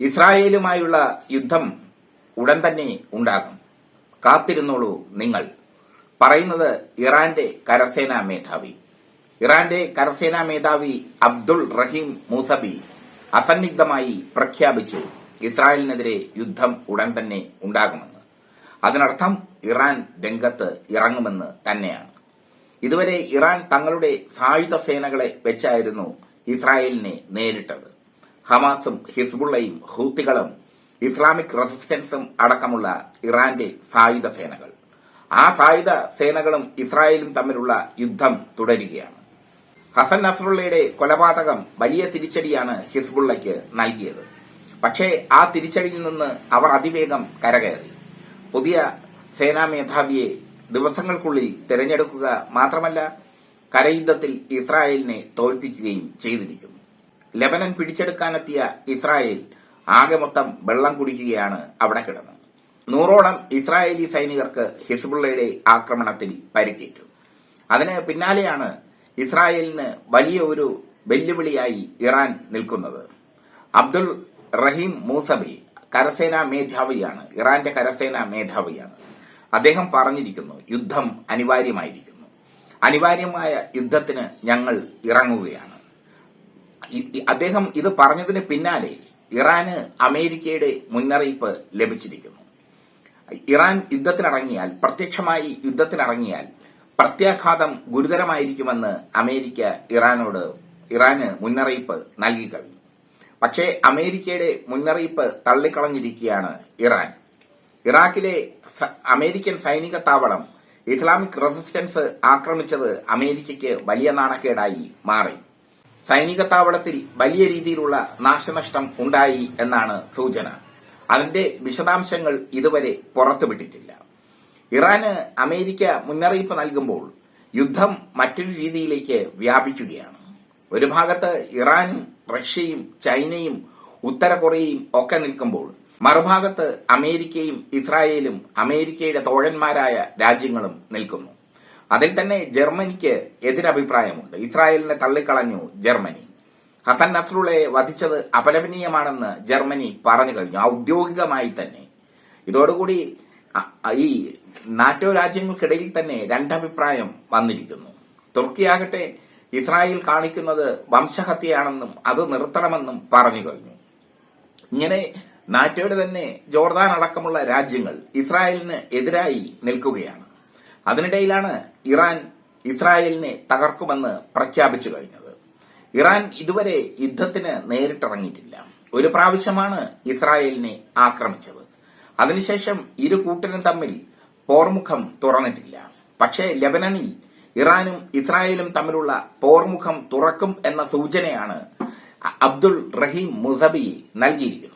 ഇസ്രായേലുമായുള്ള യുദ്ധം ഉടൻ തന്നെ ഉണ്ടാകും. കാത്തിരുന്നോളൂ നിങ്ങൾ. പറയുന്നത് ഇറാന്റെ കരസേനാ മേധാവി. ഇറാന്റെ കരസേനാ മേധാവി അബ്ദുൾ റഹീം മൂസബി അസന്നിഗ്ധമായി പ്രഖ്യാപിച്ചു ഇസ്രായേലിനെതിരെ യുദ്ധം ഉടൻ തന്നെ ഉണ്ടാകുമെന്ന്. അതിനർത്ഥം ഇറാൻ രംഗത്ത് ഇറങ്ങുമെന്ന് തന്നെയാണ്. ഇതുവരെ ഇറാൻ തങ്ങളുടെ സായുധ സേനകളെ വെച്ചായിരുന്നു ഇസ്രായേലിനെ നേരിട്ടത്. ഹമാസും ഹിസ്ബുള്ളയും ഹൂത്തികളും ഇസ്ലാമിക് റെസിസ്റ്റൻസും അടക്കമുള്ള ഇറാന്റെ സായുധ സേനകൾ. ആ സായുധ സേനകളും ഇസ്രായേലും തമ്മിലുള്ള യുദ്ധം തുടരുകയാണ്. ഹസൻ നസ്രുള്ളയുടെ കൊലപാതകം വലിയ തിരിച്ചടിയാണ് ഹിസ്ബുള്ളയ്ക്ക് നൽകിയത്. പക്ഷേ ആ തിരിച്ചടിയിൽ നിന്ന് അവർ അതിവേഗം കരകയറി. പുതിയ സേനാ മേധാവിയെ ദിവസങ്ങൾക്കുള്ളിൽ തിരഞ്ഞെടുക്കുക മാത്രമല്ല കരയുദ്ധത്തിൽ ഇസ്രായേലിനെ തോൽപ്പിക്കുകയും ചെയ്തിരിക്കുന്നു. ലെബനൻ പിടിച്ചെടുക്കാനെത്തിയ ഇസ്രായേൽ ആകെ മൊത്തം വെള്ളം കുടിക്കുകയാണ് അവിടെ കിടന്നത്. നൂറോളം ഇസ്രായേലി സൈനികർക്ക് ഹിസ്ബുള്ളയുടെ ആക്രമണത്തിൽ പരിക്കേറ്റു. അതിന് പിന്നാലെയാണ് ഇസ്രായേലിന് വലിയ ഒരു വെല്ലുവിളിയായി ഇറാൻ നിൽക്കുന്നത്. അബ്ദുൾ റഹീം മൂസബി കരസേനാ മേധാവിയാണ്. ഇറാന്റെ കരസേനാ മേധാവിയാണ്. അദ്ദേഹം പറഞ്ഞിരിക്കുന്നു യുദ്ധം അനിവാര്യമായിരിക്കുന്നു. അനിവാര്യമായ യുദ്ധത്തിന് ഞങ്ങൾ ഇറങ്ങുകയാണ്. അദ്ദേഹം ഇത് പറഞ്ഞതിന് പിന്നാലെ ഇറാന് അമേരിക്കയുടെ മുന്നറിയിപ്പ് ലഭിച്ചിരിക്കുന്നു. ഇറാൻ യുദ്ധത്തിനിറങ്ങിയാൽ പ്രത്യക്ഷമായി യുദ്ധത്തിനിറങ്ങിയാൽ പ്രത്യാഘാതം ഗുരുതരമായിരിക്കുമെന്ന് അമേരിക്ക ഇറാനോട് ഇറാന് മുന്നറിയിപ്പ് നൽകി കഴിഞ്ഞു. പക്ഷേ അമേരിക്കയുടെ മുന്നറിയിപ്പ് തള്ളിക്കളഞ്ഞിരിക്കുകയാണ് ഇറാൻ. ഇറാഖിലെ അമേരിക്കൻ സൈനിക താവളം ഇസ്ലാമിക് റെസിസ്റ്റൻസ് ആക്രമിച്ചത് അമേരിക്കയ്ക്ക് വലിയ നാണക്കേടായി മാറി. സൈനിക താവളത്തിൽ വലിയ രീതിയിലുള്ള നാശനഷ്ടം ഉണ്ടായി എന്നാണ് സൂചന. അതിന്റെ വിശദാംശങ്ങൾ ഇതുവരെ പുറത്തുവിട്ടിട്ടില്ല. ഇറാന് അമേരിക്ക മുന്നറിയിപ്പ് നൽകുമ്പോൾ യുദ്ധം മറ്റൊരു രീതിയിലേക്ക് വ്യാപിക്കുകയാണ്. ഒരു ഭാഗത്ത് ഇറാനും റഷ്യയും ചൈനയും ഉത്തര കൊറിയയും ഒക്കെ നിൽക്കുമ്പോൾ മറുഭാഗത്ത് അമേരിക്കയും ഇസ്രായേലും അമേരിക്കയുടെ തോഴന്മാരായ രാജ്യങ്ങളും നിൽക്കുന്നു. അതിൽ തന്നെ ജർമ്മനിക്ക് എതിരഭിപ്രായമുണ്ട്. ഇസ്രായേലിനെ തള്ളിക്കളഞ്ഞു ജർമ്മനി. ഹസൻ നസ്രുളെ വധിച്ചത് അപലപനീയമാണെന്ന് ജർമ്മനി പറഞ്ഞു കഴിഞ്ഞു. ഔദ്യോഗികമായി തന്നെ. ഇതോടുകൂടി ഈ നാറ്റോ രാജ്യങ്ങൾക്കിടയിൽ തന്നെ രണ്ടഭിപ്രായം വന്നിരിക്കുന്നു. തുർക്കിയാകട്ടെ ഇസ്രായേൽ കാണിക്കുന്നത് വംശഹത്യയാണെന്നും അത് നിർത്തണമെന്നും പറഞ്ഞു കഴിഞ്ഞു. ഇങ്ങനെ നാറ്റോയുടെ തന്നെ ജോർദാൻ അടക്കമുള്ള രാജ്യങ്ങൾ ഇസ്രായേലിന് എതിരായി നിൽക്കുകയാണ്. അതിനിടയിലാണ് ഇറാൻ ഇസ്രായേലിനെ തകർക്കുമെന്ന് പ്രഖ്യാപിച്ചു കഴിഞ്ഞത്. ഇറാൻ ഇതുവരെ യുദ്ധത്തിന് നേരിട്ടിറങ്ങിയിട്ടില്ല. ഒരു പ്രാവശ്യമാണ് ഇസ്രായേലിനെ ആക്രമിച്ചത്. അതിനുശേഷം ഇരു കൂട്ടരും തമ്മിൽ പോർമുഖം തുറന്നിട്ടില്ല. പക്ഷേ ലെബനനിൽ ഇറാനും ഇസ്രായേലും തമ്മിലുള്ള പോർമുഖം തുറക്കും എന്ന സൂചനയാണ് അബ്ദുൾ റഹീം മുസബി നൽകിയിരിക്കുന്നത്.